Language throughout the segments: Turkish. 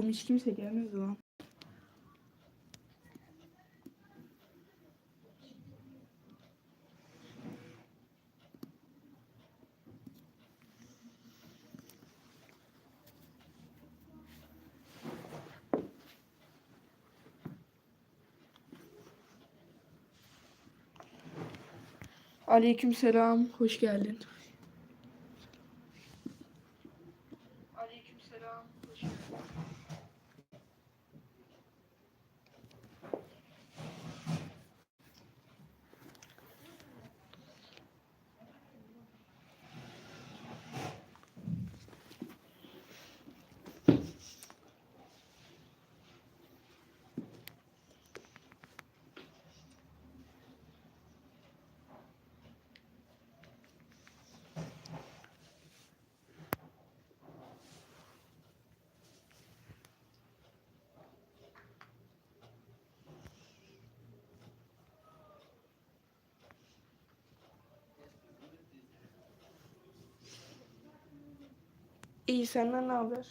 Oğlum hiç kimse gelmedi lan. Aleykümselam, hoş geldin. Aleykümselam, hoş geldin. İyi senden ne haber?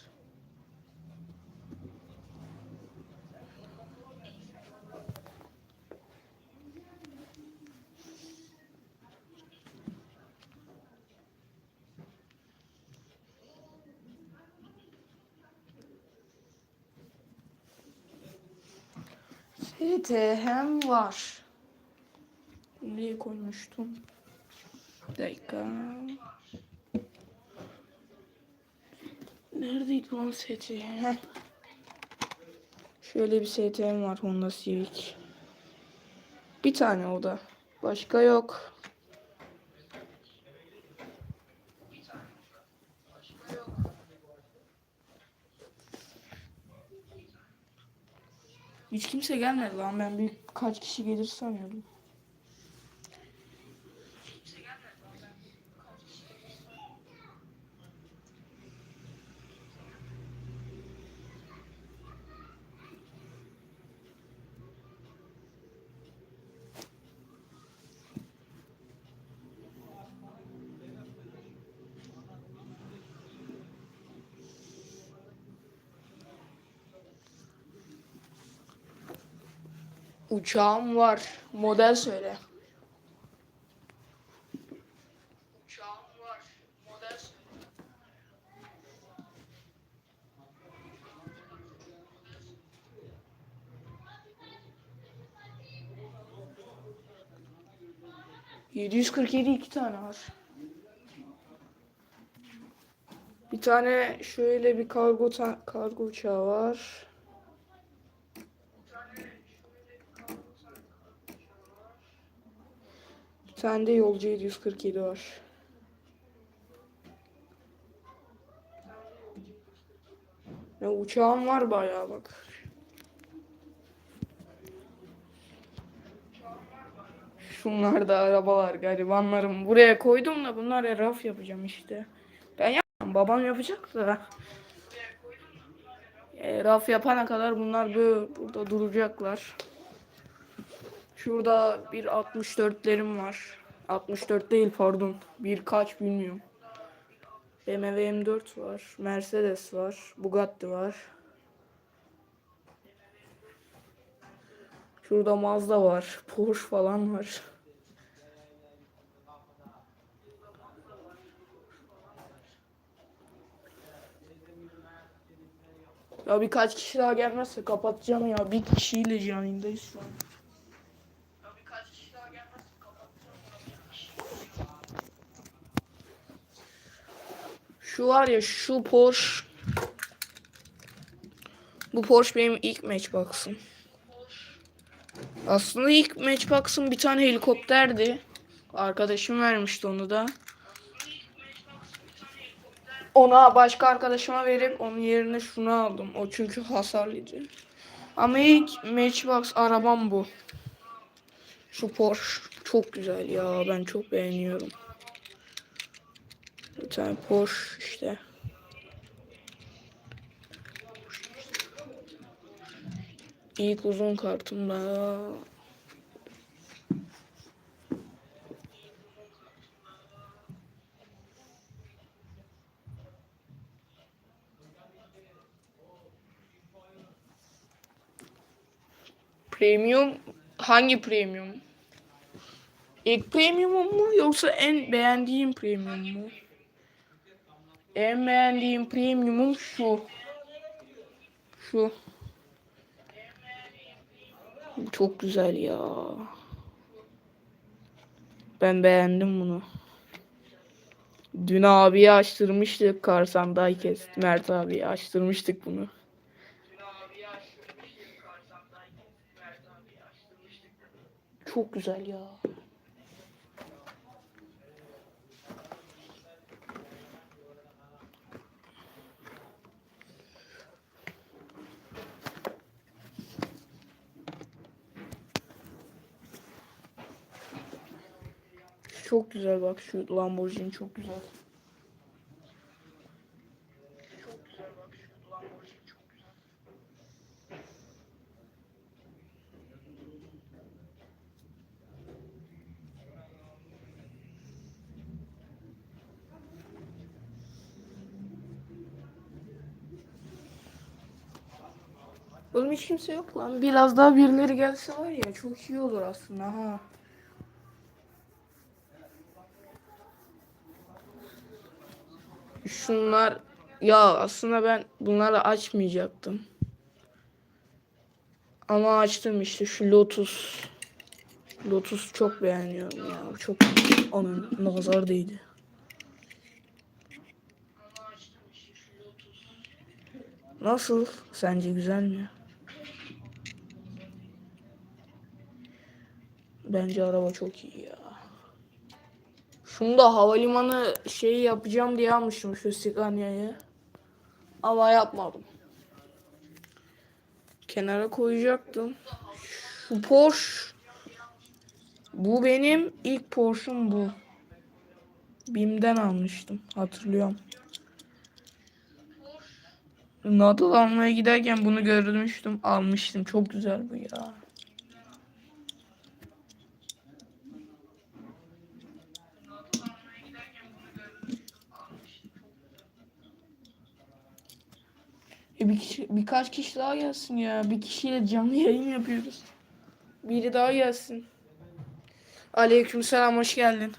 hem var. Nereye koymuştum? Bir dakika. Neredeydi lan seti? Heh. Şöyle bir STM var Honda Civic. Bir tane o da. Başka yok. Hiç kimse gelmedi lan. Ben bir kaç kişi gelir sanıyordum. Uçağım var. Model söyle. Uçağım var. Model söyle. Yedi yüz kırk yedi iki tane var. Bir tane şöyle bir kargo kargo uçağı var. Bir tane de yolcu 747 var. Ya uçağım var bayağı bak. Şunlar da arabalar garibanlarım. Buraya koydum da bunlara raf yapacağım işte. Ben yapmam. Babam yapacak da. E, raf yapana kadar bunlar böyle burada duracaklar. Şurada bir 64'lerim var. 64 değil pardon. Birkaç bilmiyorum. BMW M4 var. Mercedes var. Bugatti var. Şurada Mazda var. Porsche falan var. Ya birkaç kişi daha gelmezse kapatacağım ya. Bir kişiyle yayındayız şu an. Ya birkaç kişi daha gelmezse kapatacağım ya. Şu var ya şu Porsche. Bu Porsche benim ilk Matchbox'ım. Aslında ilk Matchbox'ım bir tane helikopterdi. Arkadaşım vermişti onu da. Ona başka arkadaşıma verip onun yerine şunu aldım. O çünkü hasarlıydı. Ama ilk Matchbox arabam bu. Şu Porsche çok güzel ya. Ben çok beğeniyorum. Bir tane Porsche işte. İlk uzun kartımda. Premium hangi premium? İlk premiumum mu yoksa en beğendiğim premium mu? En beğendiğim premiumum şu. Şu. Çok güzel ya. Ben beğendim bunu. Dün abiye açtırmıştık Karsandayken. Mert abiye açtırmıştık bunu. Çok güzel ya. Çok güzel bak şu Lamborghini çok güzel. Oğlum hiç kimse yok lan. Biraz daha birileri gelse var ya çok iyi olur aslında ha. Şunlar ya aslında ben bunları açmayacaktım. Ama açtım işte şu Lotus. Lotus çok beğeniyorum ya. Çok onun nazar değdi. Nasıl? Sence güzel mi? Bence araba çok iyi ya. Şunu da havalimanı şeyi yapacağım diye almıştım şu Scania'yı. Ama yapmadım. Kenara koyacaktım. Şu Porsche. Bu benim ilk Porsche'um bu. Bim'den almıştım. Hatırlıyorum. Nadal almaya giderken bunu görmüştüm. Almıştım. Çok güzel bu ya. Bir kişi, birkaç kişi daha gelsin ya. Bir kişiyle canlı yayın yapıyoruz. Biri daha gelsin. Aleykümselam hoş geldin.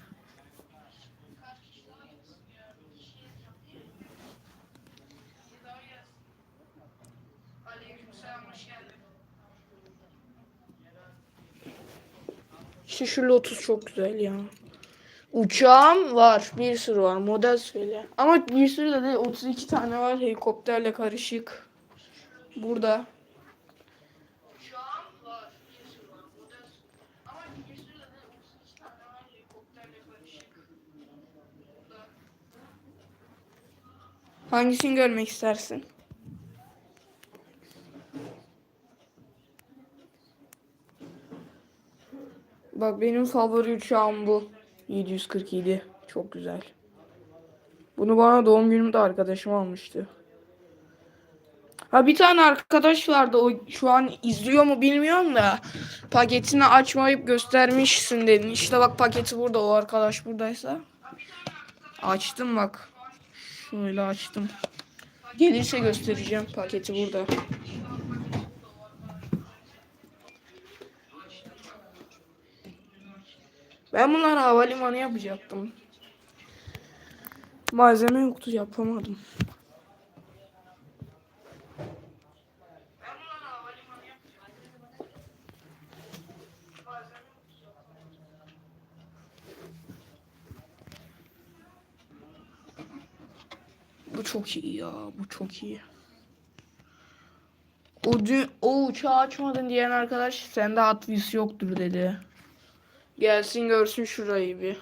Şu Lotus çok güzel ya. Uçağım var. Bir sürü var. Model söyle. Ama bir sürü de değil. 32 tane var. Helikopterle karışık. Burada. Hangisini görmek istersin? Bak benim favori uçağım bu. 747. Çok güzel. Bunu bana doğum günümde arkadaşım almıştı. Ha bir tane arkadaş vardı o şu an izliyor mu bilmiyorum da paketini açmayıp göstermişsin dedin. İşte bak paketi burada o arkadaş buradaysa. Açtım bak. Şöyle açtım. Gelirse göstereceğim paketi burada. Ben bunları havalimanı yapacaktım. Malzeme yoktu yapamadım. Bu çok iyi ya. Bu çok iyi. O, dün, o uçağı açmadın diyen arkadaş sende Wheels yoktur dedi. Gelsin görsün şurayı bir.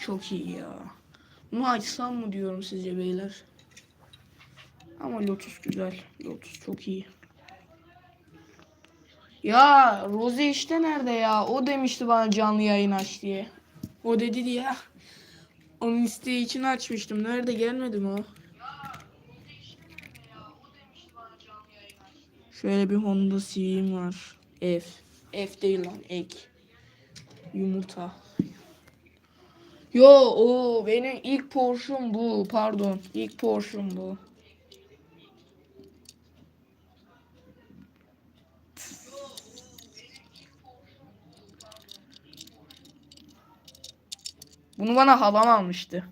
Çok iyi ya. Bunu açsam mı diyorum sizce beyler. Ama Lotus güzel. Lotus çok iyi. Ya Rose işte nerede ya? O demişti bana canlı yayın aç diye. O dedi diye. Onun isteği için açmıştım. Nerede gelmedi mi o? Şöyle bir Honda Civic'im var. F. F değil lan. Ek. Yumurta. Yo o benim ilk Porsche'um bu. Pardon. ilk Porsche'um bu. Bunu bana halam almıştı.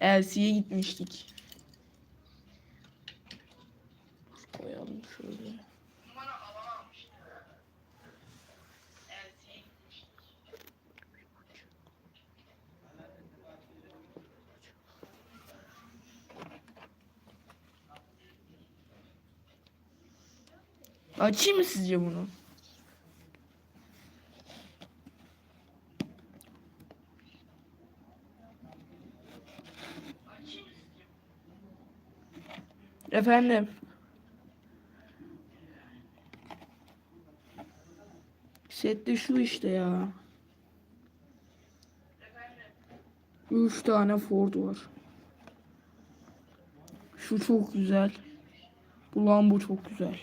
Elsie'ye gitmiştik. Koyalım şöyle. Açayım mı sizce bunu? Efendim. Sette şu işte ya. Üç tane Ford var. Şu çok güzel. Bu Lambo çok güzel.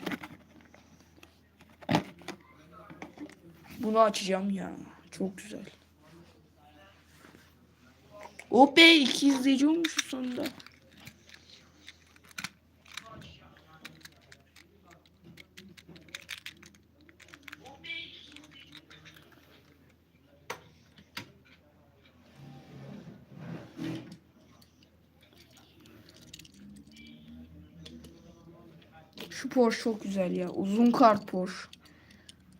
Bunu açacağım ya. Çok güzel. Oh be iki izleyici olmuş sonunda. Porsche çok güzel ya. Uzun kart Porsche.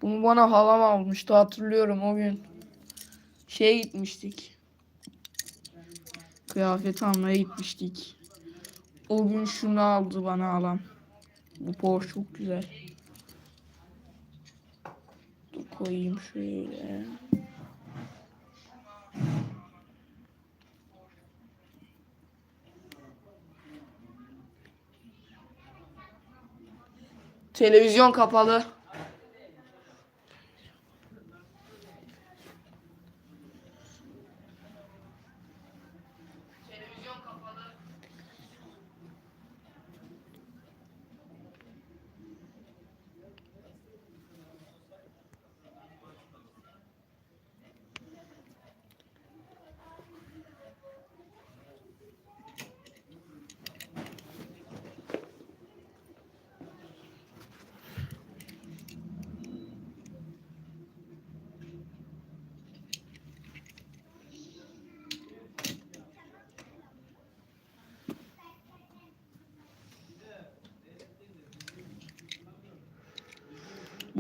Bunu bana halam almıştı hatırlıyorum o gün. Şeye gitmiştik. Kıyafet almaya gitmiştik. O gün şunu aldı bana halam. Bu Porsche çok güzel. Dur koyayım şöyle. Televizyon kapalı.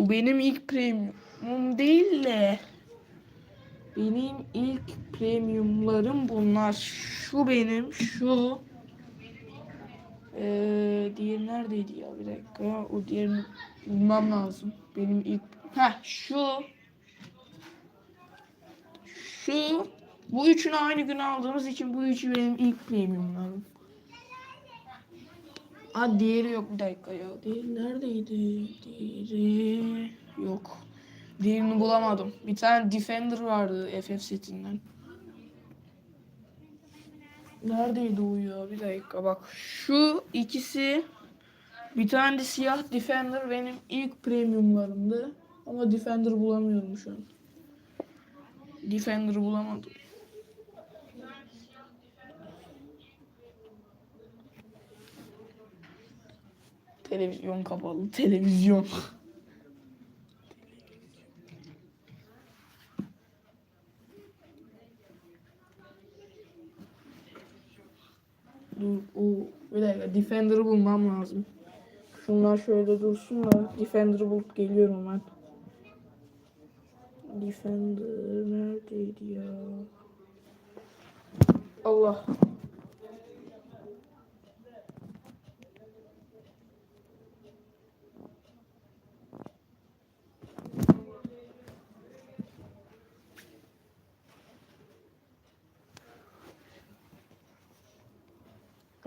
Benim ilk premiumum değil de benim ilk premiumlarım bunlar. Şu benim, şu ee, diğeri neredeydi ya bir dakika o diğerini bulmam lazım. Benim ilk ha şu şu bu üçünü aynı gün aldığımız için bu üçü benim ilk premiumlarım. Ha diğeri yok bir dakika ya. Diğeri neredeydi? Diğeri yok. Diğerini bulamadım. Bir tane Defender vardı FF setinden. Neredeydi o ya? Bir dakika bak. Şu ikisi bir tane de siyah Defender benim ilk premiumlarımdı. Ama Defender bulamıyorum şu an. Defender'ı bulamadım. Televizyon kapalı. Televizyon. Dur o bir dakika Defender'ı bulmam lazım. Şunlar şöyle dursun da Defender'ı bulup geliyorum ben. Defender neredeydi ya? Allah.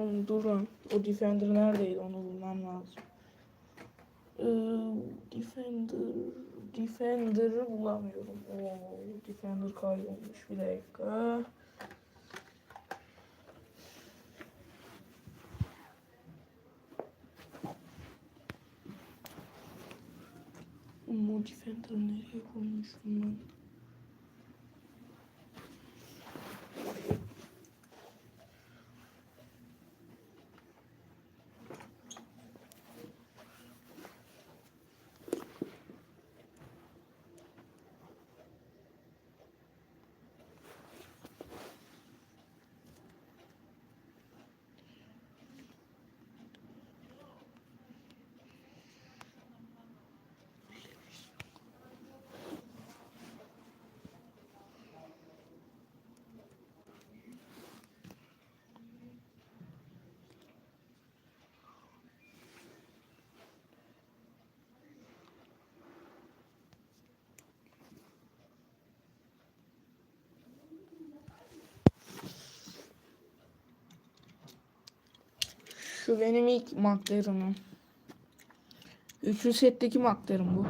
Oğlum durun. O Defender neredeydi? Onu bulmam lazım. Ee, Defender Defender'ı bulamıyorum. Oo, Defender kaybolmuş. Bir dakika. Oğlum o Defender'ı nereye koymuştum ben? Şu benim ilk McLaren'ım. Üçüncü setteki McLaren bu.